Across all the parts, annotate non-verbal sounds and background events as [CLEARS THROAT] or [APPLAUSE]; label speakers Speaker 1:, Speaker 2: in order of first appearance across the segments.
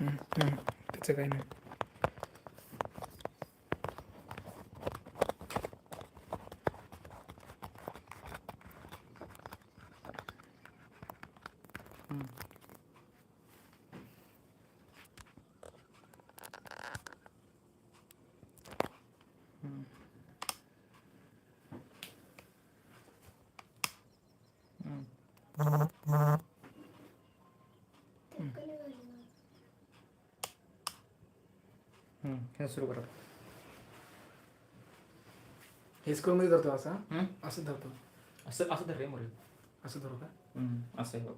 Speaker 1: हम्म, हम्म. त्याचं काही नाही
Speaker 2: हम्म, हे सुरू करा.
Speaker 1: हे स्कूलमध्ये धरतो असा? असं धरतो.
Speaker 2: असं असं धर रे मोरे.
Speaker 1: असं धरू का?
Speaker 2: हम्म, असं आहे हो.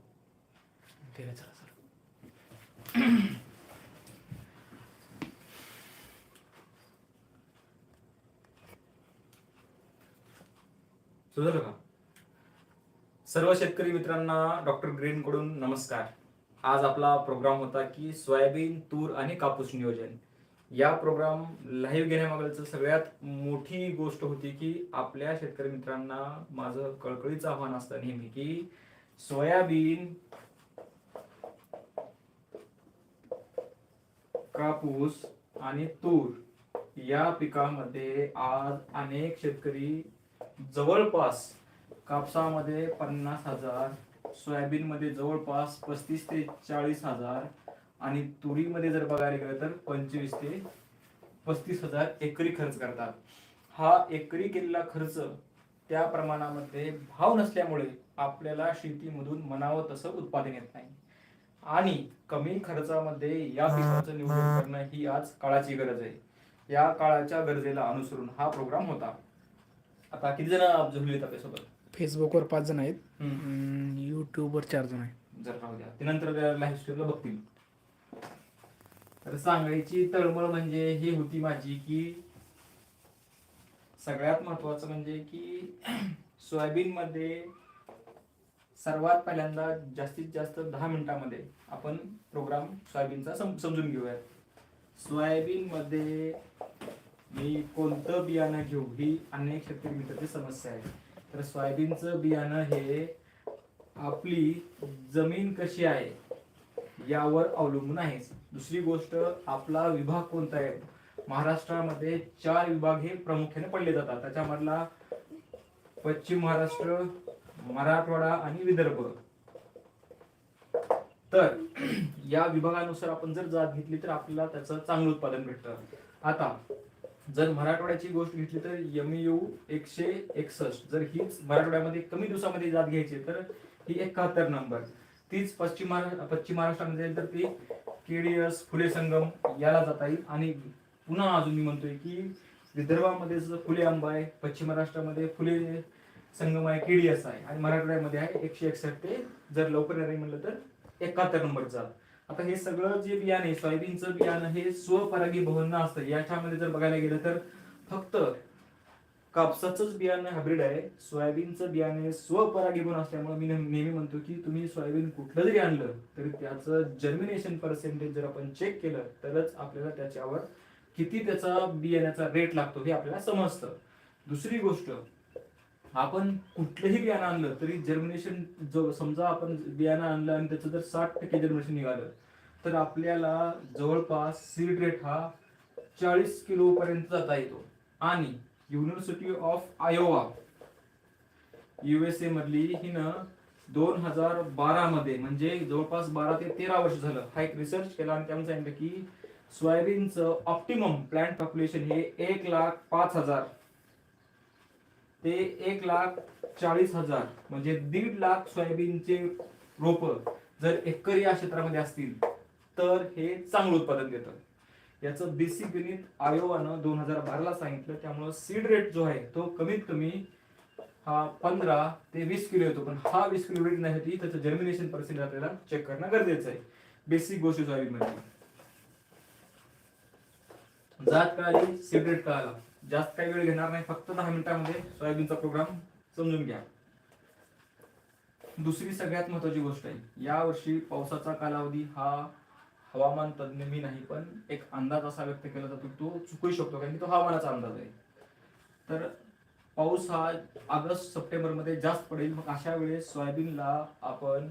Speaker 1: ठीक आहे चला सुरू
Speaker 2: झालं का? सर्व शेतकरी मित्रांना डॉक्टर ग्रीन कडून नमस्कार. आज आपला प्रोग्राम होता की सोयाबीन तूर आणि कापूस नियोजन. या प्रोग्राम लाईव्ह घेण्यामागचं सगळ्यात मोठी गोष्ट होती की आपल्या शेतकरी मित्रांना माझं कळकळीचं आव्हान असतं नेहमी की सोयाबीन कापूस आणि तूर या पिकामध्ये आज अनेक शेतकरी जवळपास कापसामध्ये पन्नास हजार सोयाबीनमध्ये जवळपास पस्तीस ते चाळीस हजार आणि तुरीमध्ये जर बघायला गेलं तर पंचवीस ते पस्तीस हजार एकरी खर्च करतात. हा एकरी केलेला खर्च त्या प्रमाणामध्ये भाव नसल्यामुळे आपल्याला शेतीमधून मनावं तसं उत्पादन येत नाही. आणि कमी खर्चामध्ये या पिकाचं नियोजन करणं ही आज काळाची गरज आहे. या काळाच्या गरजेला अनुसरून हा प्रोग्राम होता. आता किती जण जोडले आपल्यासोबत?
Speaker 1: फेसबुकवर पाच जण आहेत. यूट्यूबवर चार जण आहेत.
Speaker 2: जर राहू द्या. ते नंतर लाईव्ह स्ट्रीमला बघतील. तर सांगायची तळमळ म्हणजे ही होती माझी की सगळ्यात महत्वाचं म्हणजे की [CLEARS THROAT] सोयाबीन मध्ये सर्वात पहिल्यांदा जास्तीत जास्त दहा मिनिटामध्ये आपण प्रोग्राम सोयाबीनचा सम- समजून घेऊयात. सोयाबीन मध्ये मी कोणतं बियाणं घेऊ ही अनेक शेतकरी मित्राची समस्या आहे. तर सोयाबीनचं बियाणं हे आपली जमीन कशी आहे यावर अवलंबून आहे दुसरी गोष्ट आपला विभाग कोणता आहे? महाराष्ट्रामध्ये चार विभाग हे प्रामुख्याने पडले जातात. त्याच्यामधला पश्चिम महाराष्ट्र मराठवाडा आणि विदर्भ. तर या विभागानुसार आपण जर जात घेतली तर आपल्याला त्याचं चांगलं उत्पादन भेटतं. आता जर मराठवाड्याची गोष्ट घेतली तर एम यू एकशे एकसष्ट. जर हीच मराठवाड्यामध्ये कमी दिवसामध्ये जात घ्यायची तर ही एकाहत्तर नंबर. तीच पश्चिम महाराष्ट्र पश्चिम महाराष्ट्रामध्ये जाईल तर ती केडीएस फुले संगम याला जाता येईल. आणि पुन्हा अजून मी म्हणतोय की विदर्भामध्ये जसं फुले आंबा आहे पश्चिम महाराष्ट्रामध्ये फुले संगम आहे केडीएस आहे आणि मराठवाड्यामध्ये आहे एकशे एकसष्ट ते जर लवकर नाही म्हणलं तर एकाहत्तर नंबर जात आता हे सगळं जे बियाणं आहे सोयाबीनचं बियाणं हे स्वपरागी भवन असतं. याच्यामध्ये जर बघायला गेलं तर फक्त कापसाचंच बियाणं हायब्रिड आहे सोयाबीनचं बियाणे स्वपरागीभवन असल्यामुळे मी नेहमी नेहमी म्हणतो की तुम्ही सोयाबीन कुठलं जरी आणलं तरी त्याचं जर्मिनेशन पर्सेंटेज जर आपण चेक केलं तरच आपल्याला त्याच्यावर किती त्याचा बियाण्याचा रेट लागतो हे आपल्याला समजतं. दुसरी गोष्ट आपण कुठलंही बियाणं आणलं तरी जर्मिनेशन जो समजा आपण बियाणं आणलं आणि त्याचं जर साठ टक्के जर्मिनेशन निघालं तर आपल्याला जवळपास सीड रेट हा चाळीस किलो पर्यंत जाता येतो. आणि युनिव्हर्सिटी ऑफ आयोवा युएसए मधली हिनं दोन हजार बारा मध्ये म्हणजे जवळपास बारा ते तेरा वर्ष झालं हा एक रिसर्च केला आणि त्यामुळे सांगितलं की सोयाबीनचं ऑप्टिमम प्लांट पॉप्युलेशन हे एक लाख पाच हजार. ते एक लाख चाळीस हजार म्हणजे दीड लाख सोयाबीनचे रोप जर एकरी या क्षेत्रामध्ये असतील तर हे चांगलं उत्पादन देतं. याचं बेसिक गणित आयोगानं दोन हजार बाराला सांगितलं. त्यामुळं सीड रेट जो आहे तो कमीत कमी हा पंधरा ते वीस किलो येतो. पण हा वीस किलो रेट नाही त्याचं जर्मिनेशन पर्सेंट आपल्याला चेक करणं गरजेचं आहे. बेसिक गोष्टी सोयाबीन म्हणजे. जात कळाली सीड रेट कळाला. जास्त काही वेळ घेणार नाही. फक्त दहा मिनिटामध्ये सोयाबीनचा प्रोग्राम समजून घ्या. दुसरी सगळ्यात महत्वाची गोष्ट आहे या वर्षी पावसाचा कालावधी हा हवामान तज्ज्ञ मी नाही पण एक अंदाज असा व्यक्त केला जातो तो चुकू शकतो कारण की तो हवामानाचा अंदाज आहे. तर पाऊस हा ऑगस्ट सप्टेंबरमध्ये जास्त पडेल. मग अशा वेळेस सोयाबीनला आपण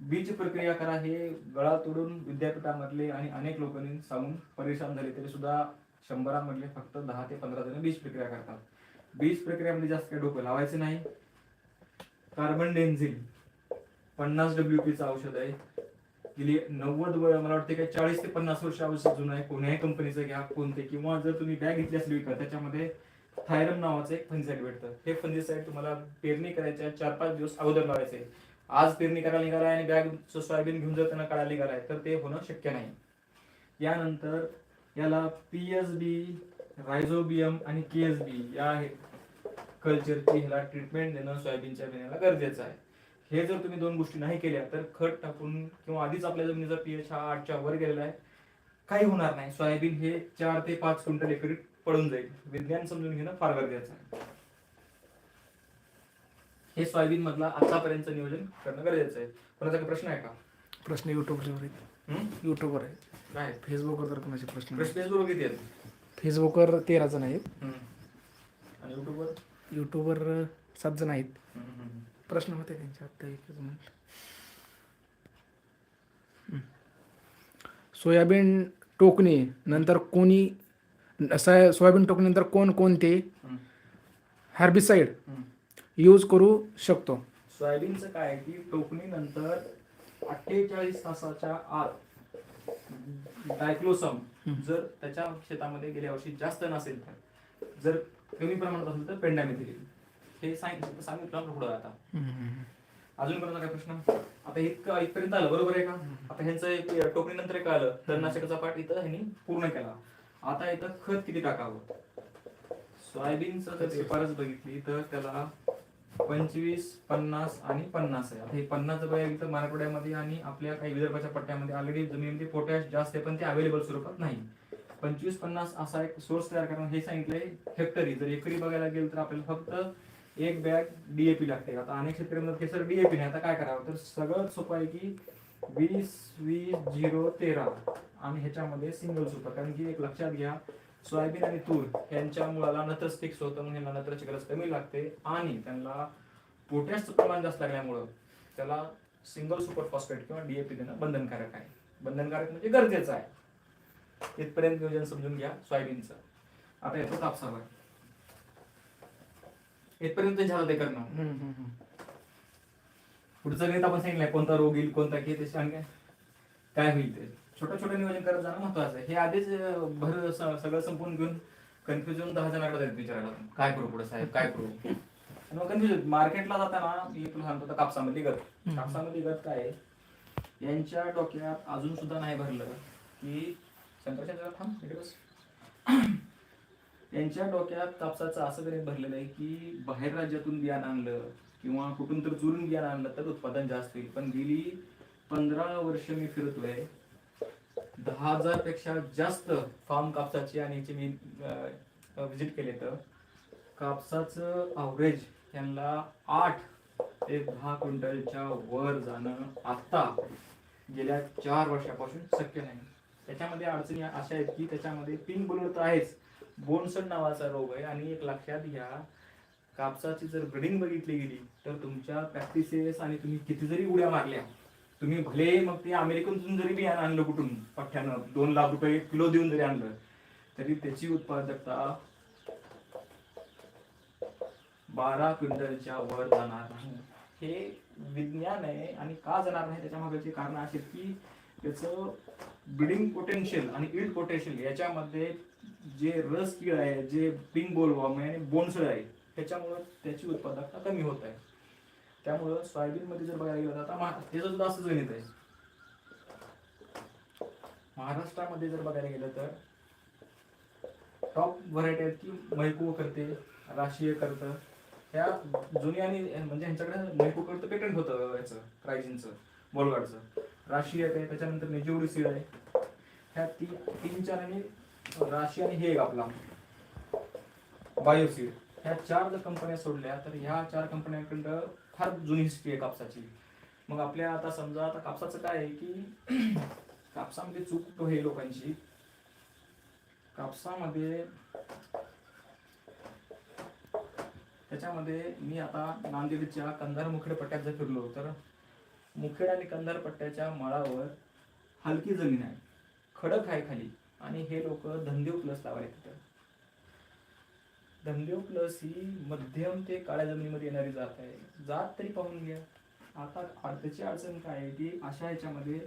Speaker 2: बीज प्रक्रिया करा हे गळा तोडून विद्यापीठामधले आणि अनेक लोकांनी सांगून परेशान झाले तरी सुद्धा शंभरामधले फक्त दहा ते पंधरा जण बीज प्रक्रिया करतात. बीज प्रक्रियामध्ये जास्त काही डोकं लावायचं नाही. कार्बन डेन्झिल पन्नास डब्ल्यू पीचं औषध आहे. गेली नव्वद मला वाटते काय चाळीस ते पन्नास वर्ष औषध जुनं आहे. कोणत्याही कंपनीचं घ्या कोणते किंवा जर तुम्ही बॅग घेतली असली विकत त्याच्यामध्ये थायरम नावाचं एक फंजिसाईड भेटतं. हे फंजिसाईड तुम्हाला पेरणी करायच्या चार पाच दिवस अगोदर लावायचे. आज पेरणी करायला निघाला आणि बॅग सोयाबीन घेऊन जाताना काढायला निघालाय तर ते होणं शक्य नाही. यानंतर याला पी एस बी रायझोबियम आणि के एस बी या कल्चरची ह्याला ट्रीटमेंट देणं सोयाबीनच्या बिण्याला गरजेचं आहे. हे जर तुम्ही दोन गोष्टी नाही केल्या तर खत टाकून किंवा आधीच आपल्या जमिनीचा पीएच हा आठच्या वर गेलेला आहे काही होणार नाही. सोयाबीन हे चार ते पाच क्विंटल एकरी पडून जाईल. विज्ञान समजून घेणं फार गरजेचं आहे. हे सोयाबीन मधला आतापर्यंत नियोजन करणं गरजेचं आहे. कोणाचा काही प्रश्न आहे का?
Speaker 1: प्रश्न युट्यूबवर आहेत? युट्यूबवर आहे.
Speaker 2: काय?
Speaker 1: फेसबुकवर तर कोणाचे प्रश्न.
Speaker 2: प्रश्न फेसबुक किती आहेत?
Speaker 1: फेसबुकवर तेरा जण आहेत.
Speaker 2: आणि युट्यूबवर
Speaker 1: युट्यूबवर सात जण आहेत.
Speaker 2: हम्म, हम्म, हम्म.
Speaker 1: प्रश्न होते त्यांचे आत्ता एकच. सोयाबीन टोकणी नंतर कोणी सोयाबीन टोकणीनंतर कोण कोणते. हॅर्बिसाईड
Speaker 2: हम्म.
Speaker 1: यूज करू शकतो
Speaker 2: सोयाबीनचं काय की टोकणीनंतर अठ्ठेचाळीस तासाच्या आत डायक्लोसम. जर त्याच्या शेतामध्ये गेल्या वर्षी जास्त नसेल तर जर कमी प्रमाणात असेल तर पेंडामिथिलीन हे सांगितलं सांगितलं पुढं आता. अजून कोणाचा काय प्रश्न? आता इतकं इथपर्यंत आलं बरोबर आहे का? आता ह्यांचं एक टोकणीनंतर एक आलं. तणनाशकाचा पाठ इथं ह्यांनी पूर्ण केला. आता इथं खत किती टाकावं? सोयाबीनचं जर शिफारस बघितली. तर त्याला पंचवीस पन्नास आणि पन्नास आहे. आता हे पन्नास इथं मराठवाड्यामध्ये आणि आपल्या काही विदर्भाच्या पट्ट्यामध्ये ऑलरेडी जमिनीमध्ये पोटॅश जास्त आहे पण ते अवेलेबल स्वरूपात नाही. पंचवीस पन्नास असा एक सोर्स तयार करणं हे सांगितलंय हेक्टरी जर एकरी बघायला गेलं तर आपल्याला फक्त एक बॅग डीएपी लागते. आता अनेक शेतकरी म्हणतात की सर डीएपी नाही आता काय करावं? तर सगळं सोपं आहे की वीस वीस झिरो तेरा आणि ह्याच्यामध्ये सिंगल सुपर. कारण की एक लक्षात घ्या सोयाबीन आणि तूर यांच्या मुळाला नत्रच फिक्स होतं म्हणून ह्यांना नत्रची गरज कमी लागते. आणि त्यांना पोटॅशचं प्रमाण जास्त लागल्यामुळं त्याला सिंगल सुपर फॉस्फेट किंवा डीएपी देणं बंधनकारक आहे. बंधनकारक म्हणजे गरजेचं आहे. इथपर्यंत नियोजन समजून घ्या सोयाबीनचं. आता येतो कापसावर इथपर्यंत झालं ते करणं. पुढचं गणित आपण सांगितलंय कोणता रोग येईल कोणता घे ते सांग. काय होईल ते? छोटं छोटं नियोजन करत जाणं महत्वाचं आहे. हे आधीच भर सगळं संपून घेऊन कन्फ्युजन दहा जणांकडे जायचं विचारायला काय करू पुढे साहेब? काय करू? मग कन्फ्युजन मार्केटला जाताना मी तुला सांगतो कापसामध्ये गत. कापसामध्ये गत काय आहे? यांच्या डोक्यात अजून सुद्धा नाही भरलं की शंकरच्या थांब यांच्या डोक्यात कापसाचं असं गणित भरलेलं आहे की बाहेर राज्यातून बियाणं आणलं किंवा कुठून तर चुरून बियाणं आणलं तर उत्पादन जास्त होईल. पण गेली पंधरा वर्ष मी फिरतोय. दहा हजारपेक्षा जास्त फार्म कापसाची आणि याची मी व्हिजिट केले तर कापसाचं अवरेज यांना आठ ते दहा क्विंटलच्या वर जाणं आता गेल्या चार वर्षापासून शक्य नाही. त्याच्यामध्ये अडचणी अशा आहेत की त्याच्यामध्ये पिंक बुलर तर आहेच. बोनसड नावाचा रोग आहे आणि एक लक्षात घ्या कापसाची जर ब्रिडिंग बघितली गेली तर तुमच्या प्रॅक्टिसेस आणि तुम्ही किती जरी उड्या मारल्या. तुम्ही भले मग ते अमेरिकन जरी बियाणं आणलं कुठून पठ्ठ्यानं दोन लाख रुपये किलो देऊन जरी आणलं तरी त्याची उत्पादकता बारा क्विंटलच्या वर जाणार नाही. हे विज्ञान आहे आणि का जाणार नाही त्याच्या मागचे कारण असे की त्याचं ब्रिडिंग पोटेन्शियल आणि इल्ड पोटेन्शियल याच्यामध्ये जे रस किड आहे जे पिंग बोलवॉर्म आहे आणि बोनसळ आहे त्याच्यामुळं त्याची उत्पादकता कमी होत आहे. त्यामुळं सोयाबीनमध्ये जर बघायला गेलं तर आता त्याचं सुद्धा असंच गणित आहे. महाराष्ट्रामध्ये जर बघायला गेलं तर टॉप व्हरायटी आहेत की मैकू करते राशीय करतं. ह्या जुनी आणि म्हणजे ह्यांच्याकडे मैकू करतं पेटंट होतं याचं क्रायझिनचं बोलगाडचं राशीय आहे त्याच्यानंतर निजेवडी सीड आहे. ह्या ती तीन चार आणि राशी आणि हे एक आपला. बायोसीड ह्या चार जर कंपन्या सोडल्या तर ह्या चार कंपन्यांकडं फार जुनी हिस्ट्री आहे कापसाची. मग आपल्या आता समजा आता कापसाचं काय आहे की [CLEARS THROAT] कापसामध्ये चूक हे लोकांची. कापसामध्ये त्याच्यामध्ये मी आता नांदेडच्या कंधार मुखेड पट्ट्यात जर फिरलो तर मुखेड आणि कंधार पट्ट्याच्या माळावर हलकी जमीन आहे. खडक आहे खाली. आणि हे लोक धनदेव प्लस लावायला येतात. धंदेव प्लस ही मध्यम ते काळ्या जमिनीमध्ये येणारी जात आहे. जात तरी पाहून घ्या. आता आ- त्याची अडचण काय आहे की अशा ह्याच्यामध्ये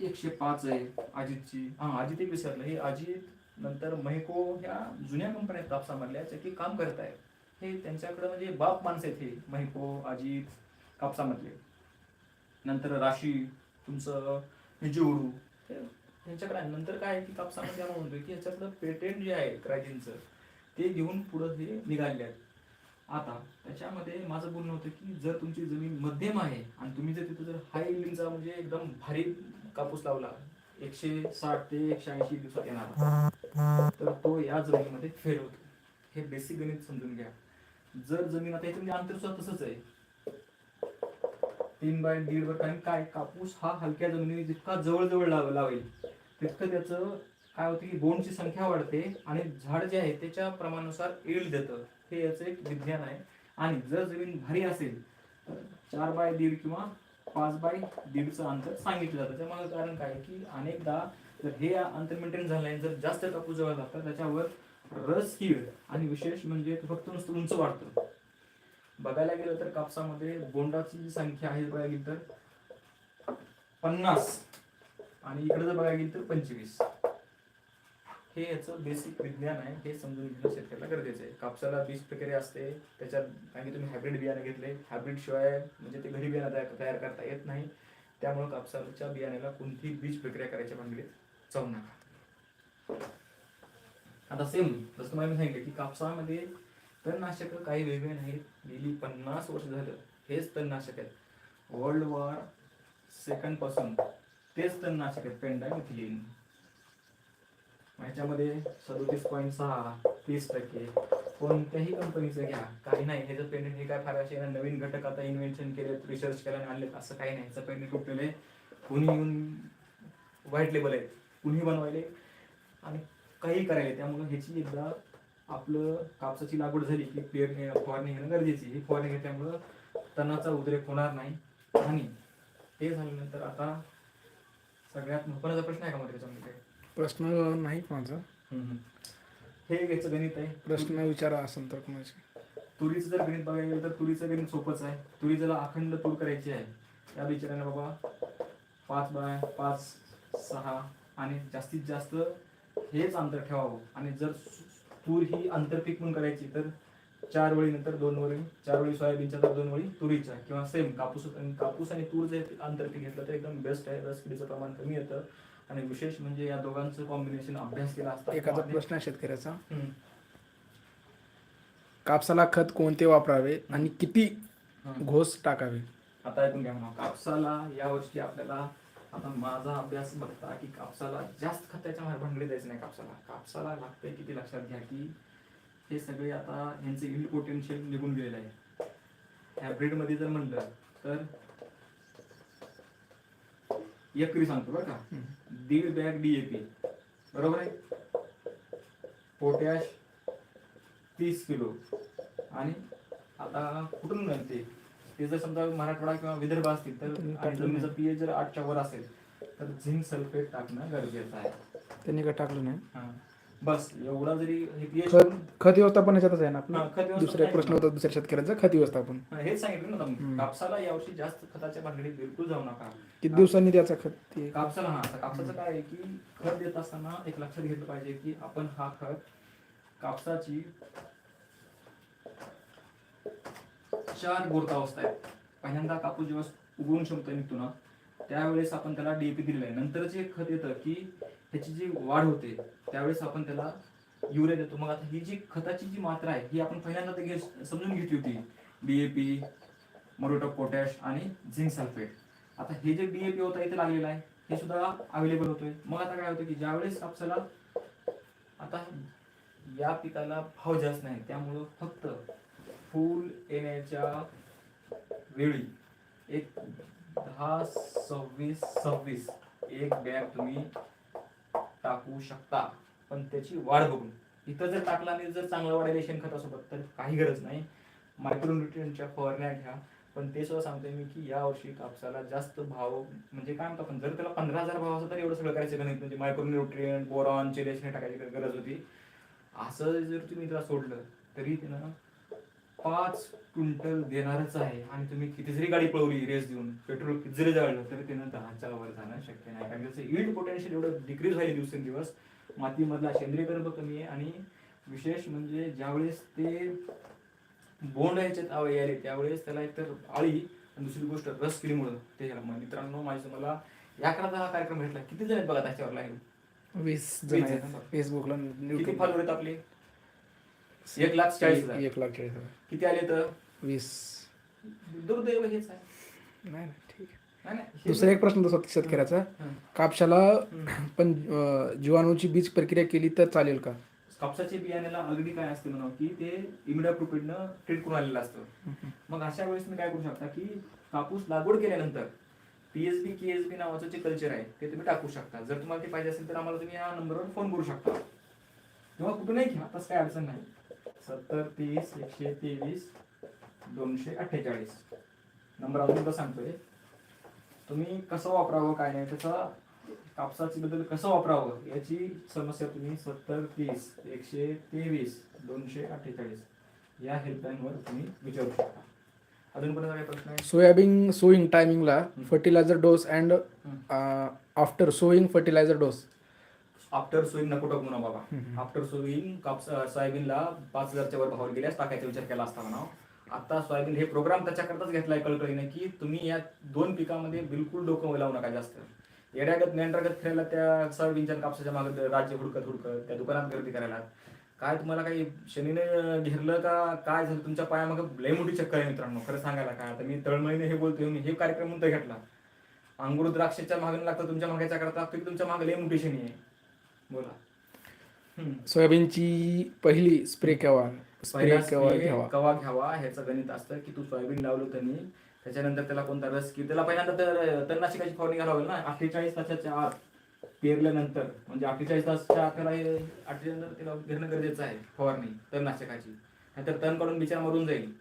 Speaker 2: एकशे पाच आहे अजितची. हा अजित विसरलं. हे अजित नंतर महेको ह्या जुन्या कंपन्या आहेत कापसामधल्या ज्या की काम करत आहे हे त्यांच्याकडे म्हणजे बाप माणसं आहेत हे. महेको अजित कापसामधले नंतर राशी तुमचं हे उडू हे नंतर काय आहे की कापसामध्ये आम्हाला म्हणतोय की याच्यातलं पेटेंट जे आहे क्रायजीनचं ते घेऊन पुढं हे निघाले आहेत. आता त्याच्यामध्ये माझं बोलणं होतं की जर तुमची जमीन मध्यम आहे आणि तुम्ही जर तिथं जर हाय लिंगचा म्हणजे एकदम भारी कापूस लावला एकशे साठ ते एकशे ऐंशी दिवसात येणार तर तो या जमिनीमध्ये फेल होतो. हे बेसिक गणित समजून घ्या. जर जमीन आता याच्यामध्ये म्हणजे अंतर सुद्धा तसंच आहे. तीन बाय दीड वर कारण काय कापूस हा हलक्या जमिनी जितका जवळ जवळ लाव लावेल तितकं त्याचं काय होतं की बोंडची संख्या वाढते आणि झाड जे आहे त्याच्या प्रमाणानुसार येईल देतं. हे याचं एक विज्ञान आहे. आणि जर जमीन भारी असेल तर चार बाय दीड किंवा पाच बाय दीडचं अंतर सांगितलं जातं. त्यामागं कारण काय आहे की अनेकदा जर हे अंतर मेंटेन झालं नाही जर जास्त कापूस जवळ लागतात त्याच्यावर रस कीड आणि विशेष म्हणजे फक्त नुसतं उंच वाढतं. बघायला गेलं तर कापसामध्ये बोंडाची जी संख्या आहे बघायला गेली तर पन्नास. आणि इकडे जर बघायला गेली तर पंचवीस. हे याचं बेसिक विज्ञान आहे. हे समजून घेणं शेतकऱ्याला गरजेचं आहे. कापसाला बीज प्रक्रिया असते. त्याच्यात कारण की तुम्ही हायब्रिड बियाणे घेतले. हायब्रिड शिवाय म्हणजे ते घरी बियाणं तयार करता येत नाही. त्यामुळे कापसाच्या बियाण्याला कोणतीही बीज प्रक्रिया करायच्या भानगडीत जाऊ नका. आता सेम जसं तुम्हाला मी सांगितलं की कापसामध्ये तणनाशक काही वेगळे नाहीत. गेली पन्नास वर्ष झालं हेच तणनाशक आहेत. वर्ल्ड वॉर सेकंडपासून तेच तणनाशक आहेत. पेंडामिथिलीन ह्याच्यामध्ये सदोतीस पॉईंट सहा तीस टक्के. कोणत्याही कंपनीचं घ्या. काही नाही. ह्याचं पेंडेंट हे काय फार असे नवीन घटक आता इन्व्हेन्शन केले रिसर्च केल्याने आणले असं काही नाही. ह्याचं पेंडेंट कुठलेलं कुणी येऊन व्हाईट लेबल आहेत. कुणी बनवायले आणि काही करायले. त्यामुळे ह्याची एकदा आपलं कापसाची लागवड झाली की पेरणी फवारणी घेणं गरजेची ही फवारणी घेतल्यामुळं तणाचा उद्रेक होणार नाही. आणि ते झाल्यानंतर आता सगळ्यात महत्त्वाचा प्रश्न आहे का मध्ये त्याच्यामध्ये?
Speaker 1: प्रश्न नाही माझा.
Speaker 2: हे याचं गणित आहे.
Speaker 1: प्रश्न विचारा असेल तर कोणाचे
Speaker 2: तुरीचं जर गणित बघायला गेलं तर तुरीचं गणित सोपंच आहे. तुरी जर अखंड तूर करायची आहे. त्या बिचाऱ्याने बाबा पाच बाय पाच सहा आणि जास्तीत जास्त हेच अंतर ठेवावं. आणि जर तूर ही आंतरपीक म्हणून करायची तर चार वेळी नंतर दोन वेळी चार वेळी सोयाबीनच्या तर दोन वेळी तुरीच्या किंवा सेम कापूस कापूस आणि तूर जर आंतरपीक घेतलं तर एकदम बेस्ट आहे रस किडीचं प्रमाण कमी येतं आणि विशेष म्हणजे या दोघांचं कॉम्बिनेशन अभ्यास केला असता
Speaker 1: एखादा प्रश्न आहे शेतकऱ्याचा. कापसाला खत कोणते वापरावे आणि किती. घोस टाकावे
Speaker 2: आता ऐकून घ्या कापसाला या वर्षी आपल्याला आता माझा अभ्यास बघता की कापसाला जास्त खताच्या भांडले द्यायचं नाही कापसाला. कापसाला लागतंय किती लक्षात घ्या की हे सगळे आता यांचे इल्ड पोटेन्शियल निघून गेलेलं आहे. हायब्रिडमध्ये जर म्हणलं तर एकरी सांगतो बरं का. दीड बॅग डीएपी बरोबर आहे? पोटॅश तीस किलो. आणि आता कुठून मिळेल ते जर समजा मराठवाडा किंवा विदर्भ असतील तर आणि जमिनीचं पीएच जर आठच्या वर असेल तर झिंक सल्फेट टाकणं गरजेचं आहे.
Speaker 1: त्यांनी काय टाकलं नाही?
Speaker 2: हा. बस एवढा जरी हे पीएच
Speaker 1: खत खत व्यवस्थापन याच्यातच आहे ना
Speaker 2: हा,
Speaker 1: आपलं
Speaker 2: खत व्यवस्थापन
Speaker 1: दुसरा एक. प्रश्न होता दुसऱ्या शेतकऱ्याचा खत व्यवस्थापन.
Speaker 2: हेच सांगितलं ना तुम्ही. कापसाला यावर्षी जास्त खताच्या भानगडीत बिलकुल जाऊ नका.
Speaker 1: किती दिवसांनी त्याचा खत ते
Speaker 2: कापसाला हा आता कापसाचं काय आहे की खत देत असताना एक लक्षात घेतलं पाहिजे की आपण हा खत कापसाची चार बोरतावस्था आहेत पहिल्यांदा कापूस जेव्हा उगवून क्षमता निघतो ना त्यावेळेस आपण त्याला डीएपी दिलेलं आहे. नंतर जे खत येतं की ह्याची जी वाढ होते त्यावेळेस आपण त्याला युरिया देतो. मग आता ही जी खताची जी मात्रा आहे ही आपण पहिल्यांदा ते समजून घेतली होती. डीएपी मरोटो पोटॅश आणि झिंक सल्फेट. आता हे जे डीएपी होता इथे लागलेलं आहे हे सुद्धा अवेलेबल होतोय. मग आता काय होतं की ज्यावेळेस कापसाला आता या पिकाला भाव जास्त नाही त्यामुळं फक्त फूल येण्याच्या वेळी. एक दहा सव्वीस सव्वीस. एक बॅग तुम्ही टाकू शकता. पण त्याची वाढ बघून. इथं जर टाकला आणि जर चांगलं वाढेल शेणखतासोबत तर काही गरज नाही. मायक्रोन्युट्रियनच्या फवारण्या घ्या. पण ते सुद्धा सांगतोय मी की या वर्षी कापसाला जास्त भाव म्हणजे काय म्हणतो आपण जर त्याला पंधरा हजार भाव असता तर एवढं सगळं करायचं नाही? म्हणजे मायक्रोन्युट्रियंट बोरॉन चिलेस टाकायची गरज होती. असं जर तुम्ही त्याला सोडलं तरी त्यानं पाच क्विंटल देणारच आहे आणि तुम्ही किती जरी गाडी पळवली रेस देऊन पेट्रोल किती जरी जाळलं तरी त्यानं दहाच्या वर जाणं शक्य नाही. कारण त्याचं इल्ड पोटेन्शियल एवढं डिक्रीज व्हायला दिवसेंदिवस. मातीमधला सेंद्रिय गर्भ कमी आहे आणि विशेष म्हणजे ज्यावेळेस ते बोंड यायच्यात आव- यायले त्यावेळेस त्याला एकतर आळी आणि दुसरी गोष्ट रस केलीमुळं ते मित्रांनो माझं मला या करायचा हा कार्यक्रम भेटला. किती जण आहेत बघा त्याच्यावर लाईव्ह.
Speaker 1: फेसबुकला
Speaker 2: किती फॉलोअर आहेत आपले? एक लाख चाळीस हजार.
Speaker 1: एक लाख चाळीस हजार.
Speaker 2: किती आले तर?
Speaker 1: वीस.
Speaker 2: दुर्दैव हेच आहे.
Speaker 1: नाही नाही ठीक आहे.
Speaker 2: नाही, नाही, हे-
Speaker 1: दुसरा एक प्रश्न तसा शेतकऱ्याचा.
Speaker 2: हं.
Speaker 1: कापशाला
Speaker 2: हं.
Speaker 1: पण अं, जीवाणूची बीज प्रक्रिया केली तर चालेल का?
Speaker 2: कापसाच्या बियाण्याला अगदी काय असते म्हणा की ते इमिडाप्रोपिडनं ट्रीट करून आलेलं असतं. मग अशा वेळेस तुम्ही काय करू शकता की कापूस लागवड केल्यानंतर पीएसबी केएसबी नावाचं जे कल्चर आहे ते तुम्ही टाकू शकता. जर तुम्हाला ते पाहिजे असेल तर आम्हाला तुम्ही या नंबरवर फोन करू शकता. किंवा कुठूनही घ्या तसं काय अडचण नाही. सत्तर तीस एकशे तेवीस दोनशे अठ्ठेचाळीस. नंबर अजून सांगतोय. तुम्ही कसं वापरावं काय नाही त्याचा कापसाची बद्दल कसं वापरावं याची समस्या तुम्ही सत्तर तीस एकशे तेवीस दोनशे अठ्ठेचाळीस या हेल्पलाईनवर तुम्ही विचारू शकता. प्रश्न आहे?
Speaker 1: सोयाबीन सोईंग टायमिंगला fertiliser dose and after sowing fertiliser dose
Speaker 2: after sowing नको टाकू ना बाबा. आफ्टर सोईंग कापस सोयाबीनला पाच हजारच्या वर भावावर गेल्यास टाकायचा विचार केला असता म्हणा आता सोयाबीन हे प्रोग्राम त्याच्याकरताच घेतलाय कळकळीने की तुम्ही या दोन पिकामध्ये बिलकुल डोकं लावू नका जास्त. येड्यागत मेंढरागत फिरायला त्या सोयाबीनच्या कापसाच्या मागे राज्य हुडकत हुडकत त्या दुकानात गर्दी करायला. काय तुम्हाला काही शनीने घेरलं का? काय झालं? तुमच्या पायामागे लय मोठी चक्कर आहे मित्रांनो खरं सांगायला काय? आता मी तळमळीने हे बोलतोय मी हे कार्यक्रम म्हणतो घेतला. अंगूर द्राक्षाच्या मागणी लागतं तुमच्या मागायच्या करता लागतं की तुमच्या मागे लय मोठी शनी आहे.
Speaker 1: सोयाबीनची पहिली स्प्रे केव्हा? स्प्रे
Speaker 2: पहिला
Speaker 1: केव्हा घ्यावा?
Speaker 2: कवा घ्यावा ह्याचं गणित असतं की तू सोयाबीन लावलं त्यांनी त्याच्यानंतर त्याला कोणता रस की त्याला पहिल्यांदा तर तणनाशकाची फवारणी घालावी लागेल ना. अठ्ठेचाळीस तासाच्या आत पेरल्यानंतर म्हणजे अठ्ठेचाळीस तासाच्या आत त्याला हे अठ्ठेचाळीस त्याला घेणं गरजेचं आहे फवारणी तणनाशकाची. नाहीतर तण काढून बिचारा मरून जाईल.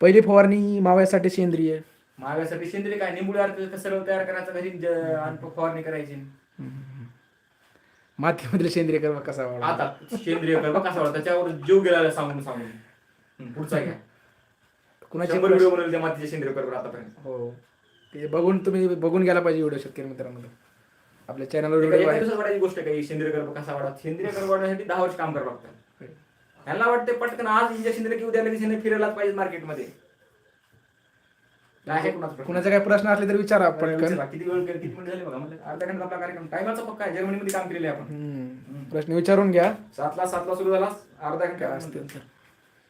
Speaker 1: पहिली फवारणी माव्यासाठी सेंद्रिय.
Speaker 2: महागासाठी सेंद्रिय काय? अर्क सरळ तयार करायचं घरी ज- आणि फवारणी करायची.
Speaker 1: मातीमधील सेंद्रिय कर्म कसा वाढवा
Speaker 2: आता सेंद्रिय कर्म कसा वाटत त्याच्यावर जीव गेला सांगून सांगून. हम्म, पुढचा घ्या.
Speaker 1: कुणाची
Speaker 2: शंभर व्हिडिओ बनवले त्या मातीचे सेंद्रिय कर्म आतापर्यंत.
Speaker 1: हो. ते बघून तुम्ही बघून गेला पाहिजे व्हिडिओ शेतकरी मित्रांनो आपल्या चॅनलवर
Speaker 2: एका-
Speaker 1: व्हिडिओ
Speaker 2: एका
Speaker 1: आहे.
Speaker 2: दिवसात वाटायची गोष्ट काही सेंद्रिय कर्म कसा वाढा सेंद्रिय कर्म वाढण्यासाठी दहा वर्ष काम करावं लागतं. ह्याला वाटते पटकन आज इंजेक्शन दिलं की उद्या लगेच ह्याने फिरायलाच पाहिजे मार्केटमध्ये आहे? कुणाचा?
Speaker 1: कुणाचे काही प्रश्न असले तर विचारा पटकन.
Speaker 2: किती वेळ किती मिनिट झाले बघा म्हणजे अर्ध्या घंटा आपला कार्यक्रम. टायमाचा पक्का आहे जर्मनीमध्ये काम केलेलं आपण.
Speaker 1: प्रश्न विचारून घ्या.
Speaker 2: सातला सातला सुरू झाला. अर्धा घंटा.
Speaker 1: असतील.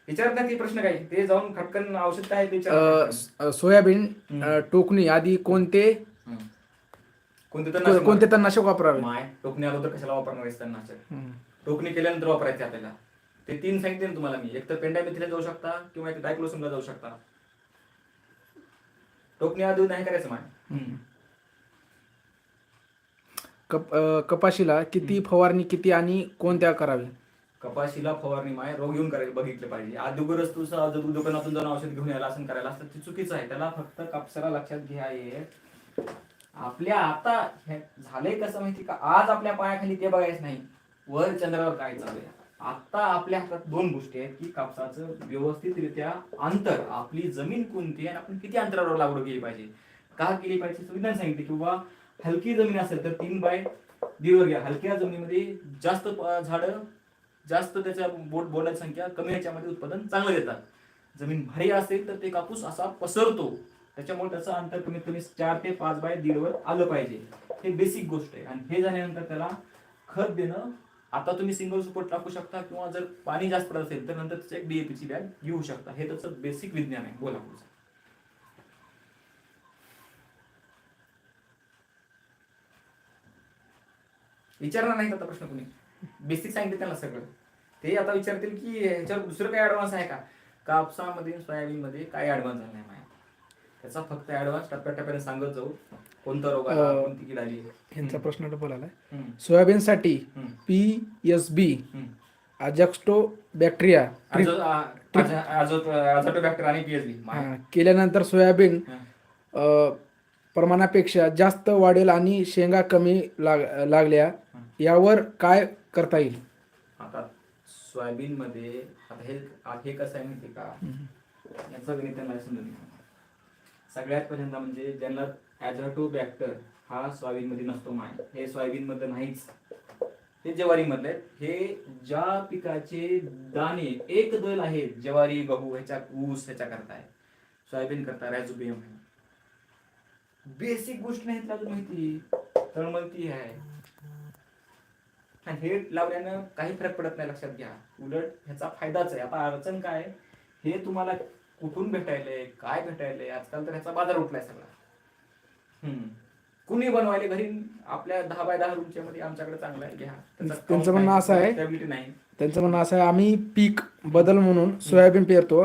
Speaker 2: विचारत नाही ती प्रश्न काही. ते जाऊन खटकन औषध काय
Speaker 1: सोयाबीन टोकणी आधी कोणते.
Speaker 2: कोणते
Speaker 1: कोणते तणनाशक वापरावे?
Speaker 2: माय टोकणी अगोदर कशाला वापरणार आहेस तणनाशक. टोकणी केल्यानंतर वापरायचे आपल्याला. ते तीन सांगितले ना तुम्हाला मी. एक तर पेंडामिथिला जाऊ शकता किंवा एक डायक्लोसमला जाऊ शकता. टोकणी आधी नाही करायचं माय
Speaker 1: कप अ, कपाशीला किती फवारणी किती आणि कोणत्या करावी?
Speaker 2: कपाशीला फवारणी माय रोग येऊन करायला बघितलं पाहिजे. अगोदरच तू स- जर तू दुकानातून जाऊन औषध घेऊन यायला असं करायला असतं ते चुकीचं आहे. त्याला फक्त कापसाला लक्षात घ्या आपल्या आता हे झालंय कसं माहिती का? आज आपल्या पायाखाली ते बघायचं नाही. वर चंद्रावर काय चालू आहे? आता आपल्या हातात दोन गोष्टी आहेत की कापसाचं व्यवस्थितरित्या अंतर आपली जमीन कोणती आहे आणि आपण किती अंतरावर लागवड केली पाहिजे? का केली पाहिजे? संविधान सांगितले किंवा हलकी जमीन असेल तर तीन बाय दीड घ्या हलक्या जमिनीमध्ये जास्त झाड झाडं जास्त त्याच्या बोट बोलाची संख्या कमी याच्यामध्ये उत्पादन चांगलं देतात. जमीन भारी असेल तर ते कापूस असा पसरतो. त्याच्यामुळे त्याचं अंतर कमीत कमी चार ते पाच बाय दीडवर आलं पाहिजे. हे बेसिक गोष्ट आहे. आणि हे झाल्यानंतर त्याला खत देणं आता तुम्ही सिंगल सुपर टाकू शकता किंवा जर पाणी जास्त पडत असेल तर नंतर एक डीएपीची बॅग घेऊ शकता. हे त्याचं बेसिक विज्ञान आहे. बोला पुढचं. विचारणार नाही आता प्रश्न कोणी. बेसिक सांगितलं त्यांना सगळं. ते आता विचारतील की ह्याच्यावर दुसरं काही ऍडव्हान्स आहे का? कापसामध्ये सोयाबीन मध्ये काय ऍडव्हान्स झाला नाही त्याचा फक्त ऍडव्हान्स टप्प्याटप्प्याने सांगत जाऊ. कोणता रोग आला
Speaker 1: अं,
Speaker 2: कोणती कीड आली?
Speaker 1: यांचा प्रश्न डबल आलाय
Speaker 2: हम्म,
Speaker 1: सोयाबीनसाठी
Speaker 2: हम्म,
Speaker 1: पी एस बी
Speaker 2: हम्म.
Speaker 1: अजॅक्स्टो बॅक्टेरिया
Speaker 2: आजो- आ- आजा- आजो- आझोटोबॅक्टर आणि
Speaker 1: केल्यानंतर सोयाबीन अ, प्रमाणापेक्षा जास्त वाढेल आणि शेंगा कमी लाग लागल्या यावर काय करता येईल?
Speaker 2: आता सोयाबीन मध्ये आता हे हे कसं आहे माहिती का? याचं गणित त्यांना समजून घ्या. सगळ्यात पहिल्यांदा म्हणजे ज्यांना ॲझॉटो बॅक्टर हा सोयाबीन मध्ये नसतो माय. हे सोयाबीन मध्ये नाहीच. ते ज्वारी मधले हे ज्या पिकाचे दाणे एक दल आहेत ज्वारी गहू ह्याच्या ऊस ह्याच्या करताय. सोयाबीन करता रॅझोबियम आहे. बेसिक गोष्ट नाही अजून माहिती तळमळती आहे. आणि हे लावल्यानं काही फरक पडत नाही लक्षात घ्या. उलट ह्याचा फायदाच आहे. आता अडचण काय? आहे? हे तुम्हाला कुठून भेटायलंय? काय भेटायलंय? आजकाल तर ह्याचा बाजार उठलाय सगळा. कुणी बनवायले घरी? आपल्या दहा बाय दहा रूमच्या मध्ये आमच्याकडे चांगलं आहे. घ्या. त्याचा
Speaker 1: म्हणणं असं आहे-
Speaker 2: नाही.
Speaker 1: त्यांचं म्हणणं असं आहे. आम्ही पीक बदल म्हणून सोयाबीन पेरतो.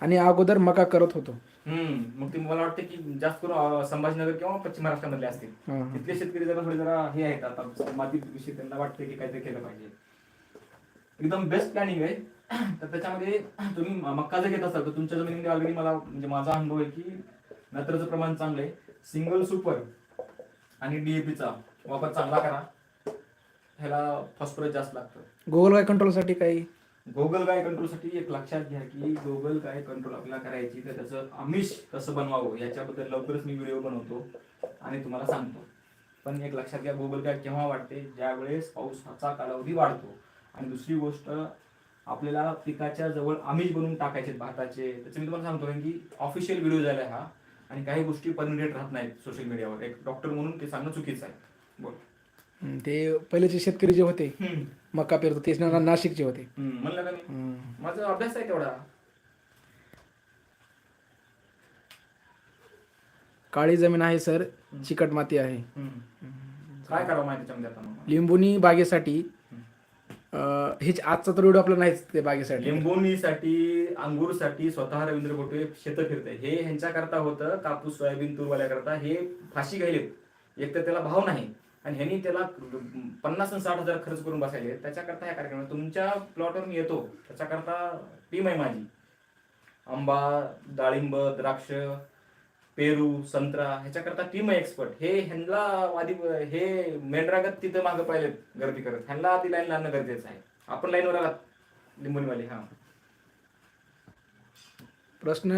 Speaker 1: आणि अगोदर मका करत होतो.
Speaker 2: हम्म. मग ते मला वाटतं की जास्त करून संभाजीनगर किंवा पश्चिम महाराष्ट्रामधले असतील. तिथले शेतकरी जरा थोडे जरा हे आहेत. आता माती विषयी त्यांना वाटतं की काहीतरी केलं पाहिजे. एकदम बेस्ट प्लॅनिंग आहे. [CLEARS THROAT] तर त्याच्यामध्ये तुम्ही मक्का जर घेत असाल तर तुमच्या जमिनीमध्ये ऑलरेडी मला म्हणजे माझा अनुभव आहे की नत्रचं प्रमाण चांगलं आहे. सिंगल सुपर आणि डीएपीचा वापर चांगला करा. ह्याला फॉस्फरस जास्त लागतं.
Speaker 1: गोगलगाय कंट्रोलसाठी काही?
Speaker 2: गोगल गाय कंट्रोलसाठी एक लक्षात घ्या की गोगल गाय कंट्रोल आपल्याला करायची तर त्याचं आमिष कसं बनवावं याच्याबद्दल लवकरच मी व्हिडिओ बनवतो आणि तुम्हाला सांगतो. पण एक लक्षात घ्या गोगल गाय केव्हा वाढते? ज्यावेळेस पावसाचा कालावधी वाढतो. आणि दुसरी गोष्ट आपल्याला पिकाच्या जवळ आमिष बनवून टाकायचे भाताचे. त्याचे मी तुम्हाला सांगतो कारण की ऑफिशियल व्हिडिओ झाला हा. आणि काही गोष्टी परमिनेट राहत नाहीत सोशल मीडियावर एक डॉक्टर म्हणून ते सांगणं चुकीचं आहे. बोल.
Speaker 1: ते पहिलेचे शेतकरी जे होते. मका पेरतो तेच ना नाशिकचे होते.
Speaker 2: म्हणलं का. माझा अभ्यास आहे तेवढा. काळी
Speaker 1: जमीन आहे सर. चिकट माती आहे.
Speaker 2: काय करावं माहिती त्याच्यामध्ये आता मग?
Speaker 1: लिंबुनी बागेसाठी हेच आजचा तर व्हिडिओ आपला नाहीच ते बागेसाठी.
Speaker 2: लिंबोनीसाठी अंगूरसाठी स्वतः रवींद्र गोटे शेत फिरते. हे ह्यांच्या करता होतं कापूस सोयाबीन तुरवाल्या करता हे फाशी घ्यायलेत एक तर त्याला भाव नाही आणि ह्यांनी त्याला पन्नास आणि साठ हजार खर्च करून बसायले. त्याच्याकरता ह्या कार्यक्रम तुमच्या प्लॉटवर मी येतो. त्याच्याकरता टीम आहे माझी. आंबा डाळिंब द्राक्ष पेरू संत्रा ह्याच्याकरता टीम आहे एक्सपर्ट हे ह्यांना आधी हे मेंढरागत तिथं मागं पाहिले गर्दी करत. ह्यांना आधी लाईन लावणं गरजेचं आहे. आपण लाईनवर आलात लिंबोनीवाले हा.
Speaker 1: प्रश्न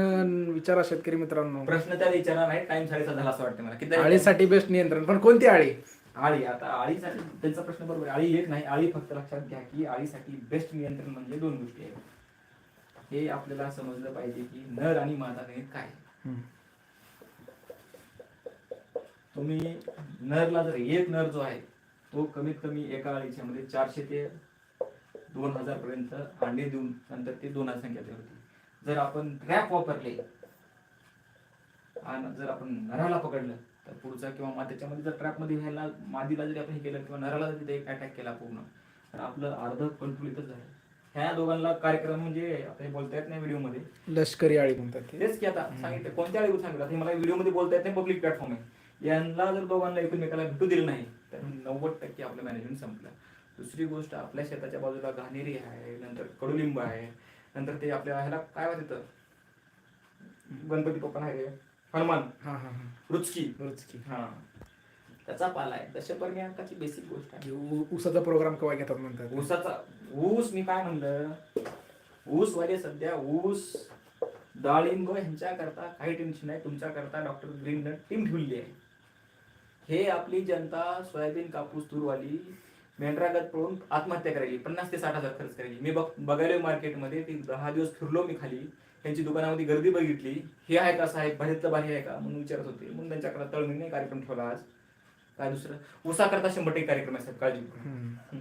Speaker 1: विचारा शेतकरी मित्रांनो.
Speaker 2: प्रश्न त्या विचारा नाही टाइम साडेसात झाला असं वाटतं मला. किती
Speaker 1: आळीसाठी बेस्ट नियंत्रण. पण कोणती आळी
Speaker 2: आळी आता आळीसाठी त्यांचा प्रश्न बरोबर आहे. आळी एक नाही आळी फक्त लक्षात घ्या की आळीसाठी बेस्ट नियंत्रण म्हणजे दोन गोष्टी आहेत. हे आपल्याला समजलं पाहिजे की नर आणि मादा गणित काय. तुम्ही नरला जर एक नर जो आहे तो कमीत कमी एका अळीच्या मध्ये चारशे ते दोन हजार पर्यंत अंडे देऊन नंतर ते दोन हजार संख्या होती. जर आपण ट्रॅप वापरले आणि जर आपण नराला पकडलं तर पुढचा किंवा मा त्याच्यामध्ये जर ट्रॅपमध्ये ह्याला मादीला जरी आपण हे केलं किंवा नराला जरी एक अटॅक केला पूर्ण तर आपलं अर्ध कंट्रोल इथंच झालं. ह्या दोघांना कार्यक्रम म्हणजे आता हे बोलता येत नाही व्हिडिओमध्ये
Speaker 1: लष्करी आळी म्हणतात ते.
Speaker 2: तेच की आता सांगितलं कोणत्या वेळी सांगितलं? हे मला व्हिडिओमध्ये बोलता येत नाही पब्लिक प्लॅटफॉर्म आहे. यांना जर दोघांना एकमेकाला भेटू दिलं नाही तर नव्वद टक्के आपलं मॅनेजमेंट संपलं. दुसरी गोष्ट आपल्या शेताच्या बाजूला घाणेरी आहे नंतर कडुलिंब आहे नंतर ते आपल्या ह्याला काय होत गणपती पप्पा आहे रे हनुमान.
Speaker 1: हा हा हा.
Speaker 2: रुचकी.
Speaker 1: रुचकी.
Speaker 2: हा. त्याचा पाला आहे. दशपर्यंताची बेसिक गोष्ट आहे.
Speaker 1: ऊसाचा प्रोग्राम केव्हा घेतात म्हणतात?
Speaker 2: ऊसाचा ऊस मी काय म्हणलं? ऊस वाले सध्या ऊस डाळिंब ह्यांच्या करता काही टेन्शन नाही. तुमच्या करता डॉक्टर ग्रीन टीम ठेवली आहे. हे आपली जनता सोयाबीन कापूस तूरवाली मेंढरागत पळून आत्महत्या करायची पन्नास ते साठ हजार खर्च करायची मी बघ बघायला मार्केटमध्ये ती दहा दिवस फिरलो मी खाली. त्यांची दुकानामध्ये गर्दी बघितली. हे आहे कसं आहे भारीतलं भारी आहे का? म्हणून विचारत होते. म्हणून त्यांच्याकडे तळमीने कार्यक्रम ठेवला आज. काय दुसरं? ऊसा करता शंभर टक्के कार्यक्रम असतात काळजी.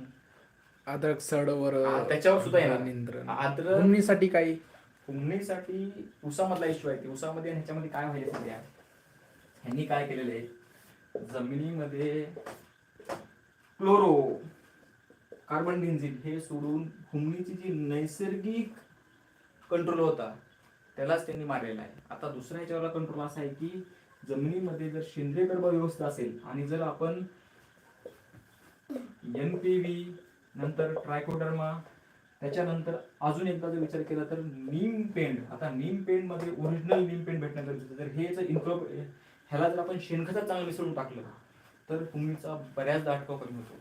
Speaker 1: अद्रक सडवर
Speaker 2: त्याच्यावर सुद्धा येणार.
Speaker 1: नियंत्रण हुमणीसाठी काही?
Speaker 2: कुंभणीसाठी उसामधला इश्यू आहे. ते उसामध्ये आणि ह्याच्यामध्ये काय व्हायला सध्या? ह्यांनी काय केलेलं आहे? जमिनीमध्ये क्लोरो कार्बन डिन्झिन हे सोडून हुमणीची जी नैसर्गिक कंट्रोल होता त्यालाच त्यांनी मारलेला आहे. आता दुसऱ्या ह्याच्यावर कंट्रोल असा आहे की जमिनीमध्ये जर सेंद्रिय कर्ब व्यवस्था असेल आणि जर आपण एन पी व्ही नंतर ट्रायकोडर्मा त्याच्यानंतर अजून एकदा जर विचार केला तर नीम पेंड. आता नीम पेंडमध्ये ओरिजिनल नीम पेंड भेटणं गरजेचं जर हे जर इन्क्रो ह्याला जर आपण शेणखतात चांगलं मिसळून टाकलं तर भूमीचा बऱ्याचदा अटकाव कमी होतो.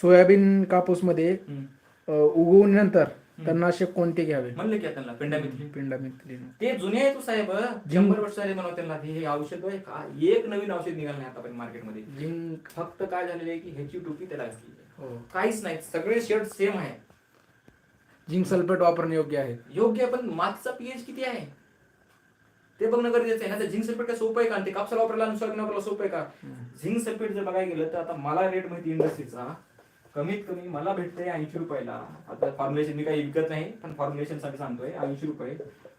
Speaker 1: सोयाबीन कापूसमध्ये
Speaker 2: हम्म.
Speaker 1: अ, उगवल्यानंतर तणनाशक कोणते घ्यावे?
Speaker 2: म्हणलं की त्यांना पेंडामिथली
Speaker 1: पिंडामिथली
Speaker 2: ते जुने आहे तो साहेब शंभर वर्ष झाले म्हणा त्यांना हे हे औषध आहे. का एक नवीन औषध निघालं नाही आतापर्यंत मार्केटमध्ये.
Speaker 1: झिंक
Speaker 2: फक्त काय झालेलं आहे की ह्याची टोपी त्याला आहे.
Speaker 1: हो.
Speaker 2: काहीच नाही. सगळे शर्ट सेम आहे.
Speaker 1: झिंक सल्फेट वापरणे योग्य आहे.
Speaker 2: योग्य आहे, पण मातीचा पीएच किती आहे? ते बघणं गरजेचं आहे. ना झिंक सल्फेट काय सोपं आहे का? ते कापसाला वापरायला आणि सोयाबीन वापरायला सोपं आहे का? झिंक सल्फेट जर बघायला गेलं तर आता मला रेट माहिती इंडस्ट्रीचा. कमीत कमी मला भेटते ऐंशी रुपयाला. आता फॉर्म्युलेशन मी काही विकत नाही पण फॉर्म्युलेशनसाठी सांगतोय ऐंशी रुपये.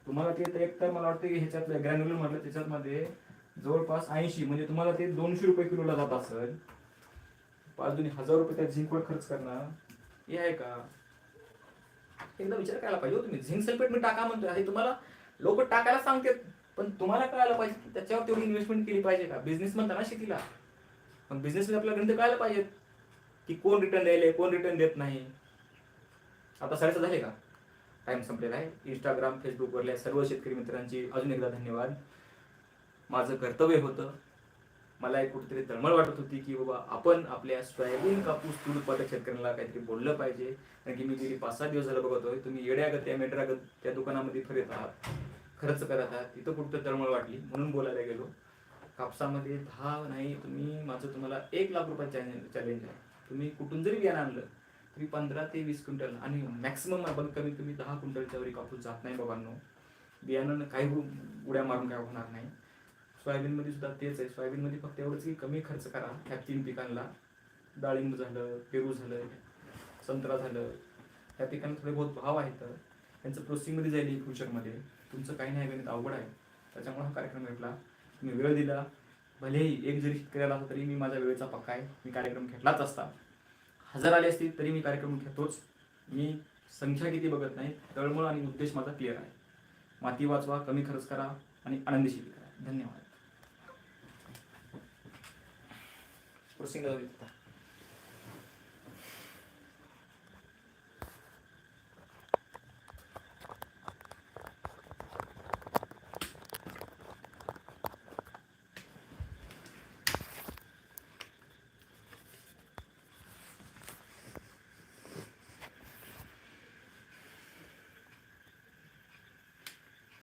Speaker 2: तुम्हाला ते तर एक तर मला वाटतं की ह्याच्यात ग्रॅन्युलर म्हटलं त्याच्यामध्ये जवळपास ऐंशी म्हणजे तुम्हाला ते दोनशे रुपये किलोला जात असेल. पाच दोन्ही हजार रुपये त्या झिंकवर खर्च करणं हे आहे का? एकदा विचार करायला पाहिजे हो तुम्ही. झिंक सल्फेट मी टाका म्हणतोय. तुम्हाला लोक टाकायला सांगतात. पण तुम्हाला कळायला पाहिजे की त्याच्यावर तेवढी इन्व्हेस्टमेंट केली पाहिजे का? बिझनेस म्हणता ना शेतीला. पण बिझनेस आपल्याला गणित कळायला पाहिजेत की कोण रिटर्न द्यायले कोण रिटर्न देत नाही. आता साडेसहा झाले का? टाइम संपलेला आहे. इंस्टाग्राम फेसबुकवरल्या सर्व शेतकरी मित्रांची अजून एकदा धन्यवाद. माझं कर्तव्य होतं. मला एक कुठेतरी तळमळ वाटत होती की बाबा आपण आपल्या सोयाबीन कापूस तूर उत्पादक शेतकऱ्यांना काहीतरी बोललं पाहिजे. कारण की मी गेली पाच सात दिवस झालं बघतोय. तुम्ही येड्यागत त्या मेंढरागत त्या दुकानामध्ये फिरत आहात. खर्च करत आहात तिथं कुठं तळमळ वाटली म्हणून बोलायला गेलो. कापसामध्ये दहा नाही तुम्ही माझं तुम्हाला एक लाख रुपये चॅलेंज आहे. तुम्ही कुठून जरी बियाणं आणलं तरी पंधरा ते वीस क्विंटल आणि मॅक्सिमम आपण कमीत कमी दहा क्विंटलच्या वरी कापूस जात नाही बाबांनो. बियाणं काही उड्या मारून काय होणार नाही. सोयाबीनमध्ये सुद्धा तेच आहे. सोयाबीनमध्ये फक्त एवढंच की कमी खर्च करा. ह्या तीन पिकांना. डाळिंब झालं पेरू झालं संत्रा झालं. ह्या पिकांना थोडे बहुत भाव आहेत. त्यांचं प्रोसेसिंगमध्ये जाईल फ्युचरमध्ये तुमचं काही नाही गणित अवघड आहे. त्याच्यामुळे हा कार्यक्रम भेटला. तुम्ही वेळ दिला. भलेही एक जरी शेतकऱ्याला असला तरी मी माझ्या वेळेचा पक्का आहे. मी कार्यक्रम घेतलाच असता. हजार आले असतील तरी मी कार्यक्रम घेतोच. मी संख्या किती बघत नाही तळमळ आणि उद्देश माझा क्लिअर आहे. माती वाचवा कमी खर्च करा आणि आनंदी शेती करा धन्यवाद. प्रोसिंग